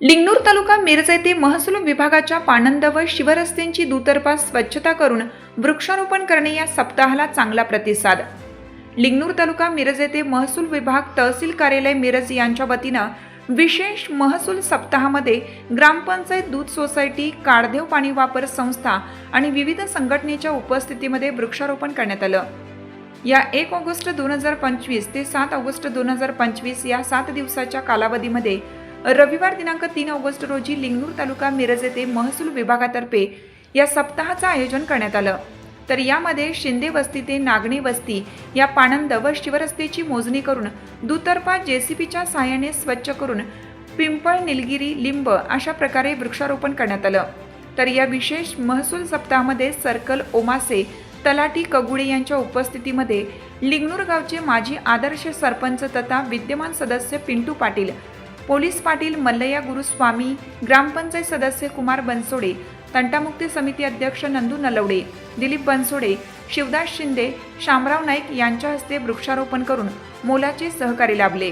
लिंगनूर तालुका मिरज येथे महसूल विभागाच्या पाणंद व शिवरस्त्यांची दुतर्फा स्वच्छता करून वृक्षारोपण करणे या सप्ताहाला चांगला प्रतिसाद. लिंगनूर तालुका मिरज येथे महसूल विभाग तहसील कार्यालय मिरज यांच्या वतीनं विशेष महसूल सप्ताहामध्ये ग्रामपंचायत दूध सोसायटी काळदेव पाणी वापर संस्था आणि विविध संघटनेच्या उपस्थितीमध्ये वृक्षारोपण करण्यात आलं. या एक ऑगस्ट दोन हजार पंचवीस ते सात ऑगस्ट दोन हजार पंचवीस या सात दिवसाच्या कालावधीमध्ये रविवार दिनांक तीन ऑगस्ट रोजी लिंगनूर तालुका मिरज येथे महसूल विभागातर्फे या सप्ताहाचं आयोजन करण्यात आलं. तर यामध्ये शिंदे वस्ती ते नागणी वस्ती या पाणंद व शिवरस्त्याची मोजणी करून दुतर्फा जेसीबीच्या सहाय्याने स्वच्छ करून पिंपळ निलगिरी लिंब अशा प्रकारे वृक्षारोपण करण्यात आलं. तर या विशेष महसूल सप्ताहामध्ये सर्कल ओमासे तलाटी कगुडे यांच्या उपस्थितीमध्ये लिंगनूर गावचे माजी आदर्श सरपंच तथा विद्यमान सदस्य पिंटू पाटील पोलीस पाटील मल्लया गुरुस्वामी ग्रामपंचायत सदस्य कुमार बनसोडे तंटामुक्ती समिती अध्यक्ष नंदू नलवडे दिलीप बनसोडे शिवदास शिंदे शामराव नाईक यांच्या हस्ते वृक्षारोपण करून मोलाचे सहकार्य लाभले.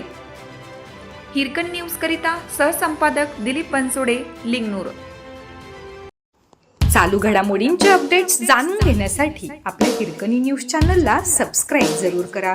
हिरकन न्यूजकरिता सहसंपादक दिलीप बनसोडे लिंगनूर. चालू घडामोडींचे अपडेट्स जाणून घेण्यासाठी आपल्या हिरकणी न्यूज चॅनलला सबस्क्राईब जरूर करा.